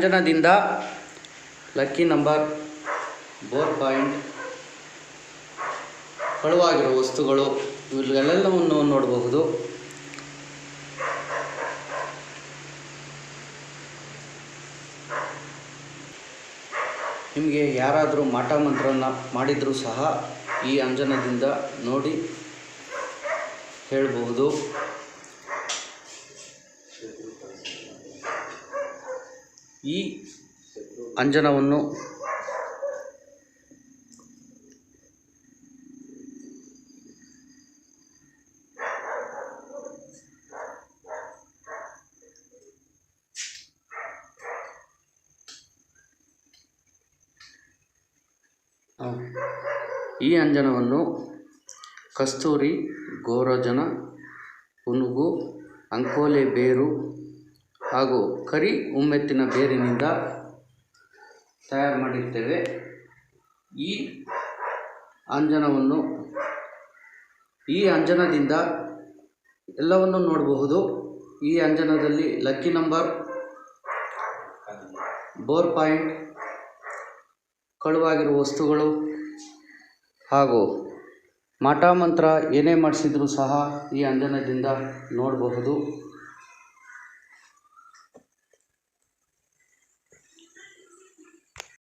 ಅಂಜನದಿಂದ lucky number bore point ಕಳುವಾಗಿರುವ ವಸ್ತುಗಳು ಇವುಗಳೆಲ್ಲವನ್ನು ನೋಡಬಹುದು. ನಿಮಗೆ ಯಾರಾದರೂ ಮಾಟ ಮಂತ್ರವನ್ನು ಮಾಡಿದರೂ ಸಹ ಈ ಅಂಜನದಿಂದ ನೋಡಿ ಹೇಳಬಹುದು. ಈ ಅಂಜನವನ್ನು ಈ ಅಂಜನವನ್ನು ಕಸ್ತೂರಿ ಗೋರೋಜನ ಪುನುಗು ಅಂಕೋಲೆ ಬೇರು ಹಾಗೂ ಕರಿ ಉಮ್ಮೆತ್ತಿನ ಬೇರಿನಿಂದ ತಯಾರು ಮಾಡಿರ್ತೇವೆ. ಈ ಅಂಜನವನ್ನು, ಈ ಅಂಜನದಿಂದ ಎಲ್ಲವನ್ನು ನೋಡಬಹುದು. ಈ ಅಂಜನದಲ್ಲಿ ಲಕ್ಕಿ ನಂಬರ್, ಬೋರ್ ಪಾಯಿಂಟ್, ಕಳುವಾಗಿರುವ ವಸ್ತುಗಳು ಹಾಗೂ ಮಠ ಮಂತ್ರ ಏನೇ ಮಾಡಿಸಿದರೂ ಸಹ ಈ ಅಂಜನದಿಂದ ನೋಡಬಹುದು.